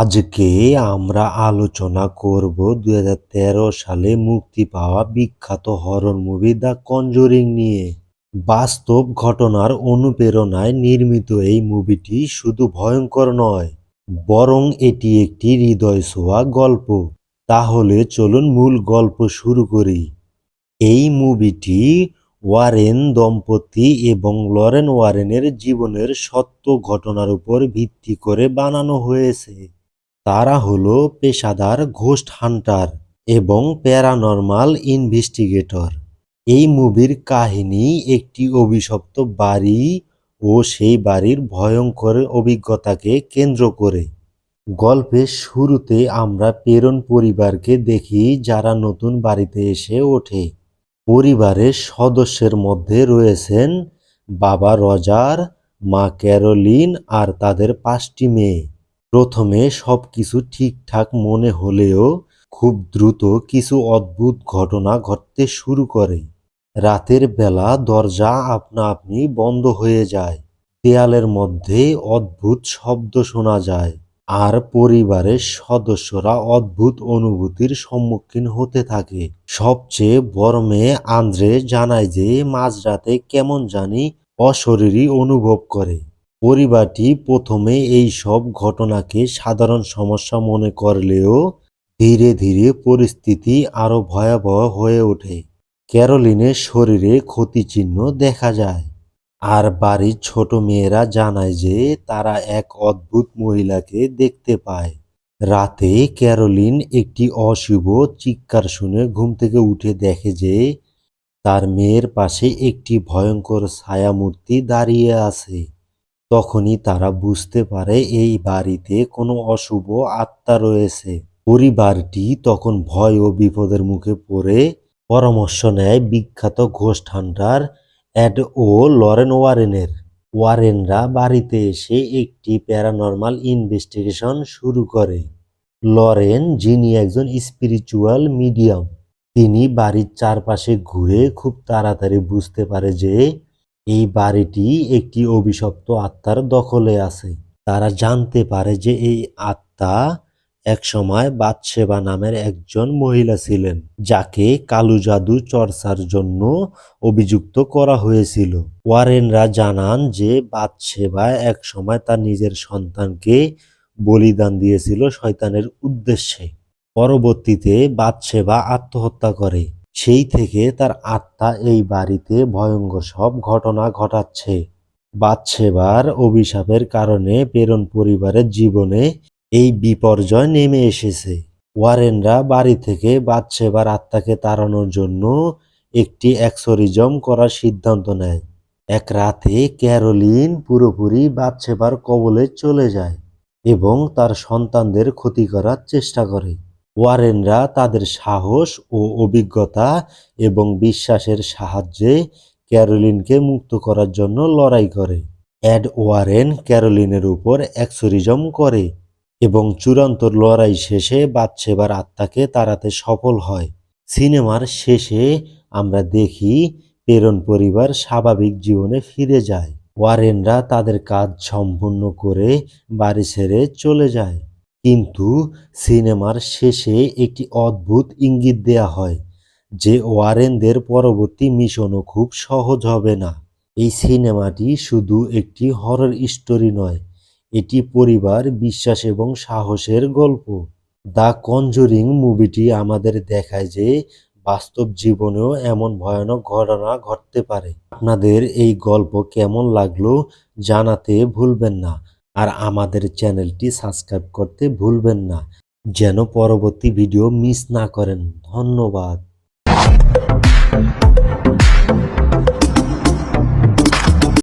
আজকে আমরা আলোচনা করব দু হাজার তেরো সালে মুক্তি পাওয়া বিখ্যাত হরর মুভি দ্য কনজোরিং নিয়ে। বাস্তব ঘটনার অনুপ্রেরণায় নির্মিত এই মুভিটি শুধু ভয়ঙ্কর নয়, বরং এটি একটি হৃদয় ছোঁয়া গল্প। তাহলে চলুন মূল গল্প শুরু করি। এই মুভিটি ওয়ারেন দম্পতি এবং লরেন ওয়ারেনের জীবনের সত্য ঘটনার উপর ভিত্তি করে বানানো হয়েছে। তারা হলো পেশাদার ঘোস্ট হান্টার এবং প্যারানরমাল ইনভেস্টিগেটর। এই মুভির কাহিনী একটি অভিশপ্ত বাড়ি ও সেই বাড়ির ভয়ঙ্কর অভিজ্ঞতাকে কেন্দ্র করে। গল্পের শুরুতে আমরা পেরন পরিবারকে দেখি যারা নতুন বাড়িতে এসে ওঠে। পরিবারের সদস্যের মধ্যে রয়েছেন বাবা রজার, মা ক্যারোলিন আর তাদের পাঁচটি মেয়ে। প্রথমে সব কিছু ঠিকঠাক মনে হলেও খুব দ্রুত কিছু অদ্ভুত ঘটনা ঘটতে শুরু করে। রাতের বেলা দরজা আপনা আপনি বন্ধ হয়ে যায়। দেয়ালের মধ্যে অদ্ভুত শব্দ শোনা যায় আর পরিবারের সদস্যরা অদ্ভুত অনুভূতির সম্মুখীন হতে থাকে। সবচেয়ে বড় মেয়ে আন্দ্রে জানায় যে মাঝরাতে কেমন জানি অশরীরী অনুভব করে। পরিবারটি প্রথমে এই সব ঘটনাকে সাধারণ সমস্যা মনে করলেও ধীরে ধীরে পরিস্থিতি আরও ভয়াবহ হয়ে ওঠে। ক্যারোলিনের শরীরে ক্ষতিচিহ্ন দেখা যায়। আর বাড়ির ছোট মেয়েরা জানায় যে তারা এক অদ্ভুত মহিলাকে দেখতে পায়। রাতে ক্যারোলিন একটি অশুভ চিৎকার শুনে ঘুম থেকে উঠে দেখে যে তার মেয়ের পাশে একটি ভয়ঙ্কর ছায়ামূর্তি দাঁড়িয়ে আছে। তখনই তারা বুঝতে পারে এই বাড়িতে কোনো অশুভ আত্মা রয়েছে। পরিবারটি তখন ভয় ও বিপদের মুখে পড়ে। পরামর্শ নেয় বিখ্যাত ঘোস্ট হান্টার অ্যাড ও লরেন ওয়ারেনের। ওয়ারেনরা বাড়িতে এসে একটি প্যারানর্মাল ইনভেস্টিগেশন শুরু করে। লরেন, যিনি একজন স্পিরিচুয়াল মিডিয়াম, তিনি বাড়ির চারপাশে ঘুরে খুব তাড়াতাড়ি বুঝতে পারে যে এই বাড়িটি একটি অভিশপ্ত আত্মার দখলে আছে। তারা জানতে পারে যে এই আত্মা একসময় বাদশেবা নামের একজন মহিলা ছিলেন, যাকে কালু জাদু চর্চার জন্য অভিযুক্ত করা হয়েছিল। ওয়ারেনরা জানান যে বাদশেবা একসময় তার নিজের সন্তানকে বলিদান দিয়েছিল শয়তানের উদ্দেশ্যে। পরবর্তীতে বাদশেবা আত্মহত্যা করে। সেই থেকে তার আত্মা এই বাড়িতে ভয়ঙ্কর সব ঘটনা ঘটাচ্ছে। বাদশেবার অভিশাপের কারণে প্রেরণ পরিবারের জীবনে এই বিপর্যয় নেমে এসেছে। ওয়ারেনরা বাড়ি থেকে বাদশেবার আত্মাকে তাড়ানোর জন্য একটি অ্যাক্সোরিজম করার সিদ্ধান্ত নেয়। এক রাতে ক্যারোলিন পুরোপুরি বাদশেবার কবলে চলে যায় এবং তার সন্তানদের ক্ষতি করার চেষ্টা করে। ওয়ারেনরা তাদের সাহস ও অভিজ্ঞতা এবং বিশ্বাসের সাহায্যে ক্যারোলিনকে মুক্ত করার জন্য লড়াই করে। অ্যাড ওয়ারেন ক্যারোলিনের উপর অ্যাক্সোরিজম করে এবং চূড়ান্ত লড়াই শেষে বাদশেবার আত্মাকে তাড়াতে সফল হয়। সিনেমার শেষে আমরা দেখি পেরন পরিবার স্বাভাবিক জীবনে ফিরে যায়। ওয়ারেনরা তাদের কাজ সম্পূর্ণ করে বাড়ি ছেড়ে চলে যায়। কিন্তু সিনেমার শেষে একটি অদ্ভুত ইঙ্গিত দেয়া হয় যে ওয়ারেনদের পরবর্তী মিশনও খুব সহজ হবে না। এই সিনেমাটি শুধু একটি হরর স্টোরি নয়, এটি পরিবার, বিশ্বাস এবং সাহসের গল্প। দ্য কনজুরিং মুভিটি আমাদের দেখায় যে বাস্তব জীবনেও এমন ভয়ানক ঘটনা ঘটতে পারে। আপনাদের এই গল্প কেমন লাগল জানাতে ভুলবেন না। আর আমাদের চ্যানেলটি সাবস্ক্রাইব করতে ভুলবেন না। যেন পরবর্তী ভিডিও মিস না করেন। ধন্যবাদ।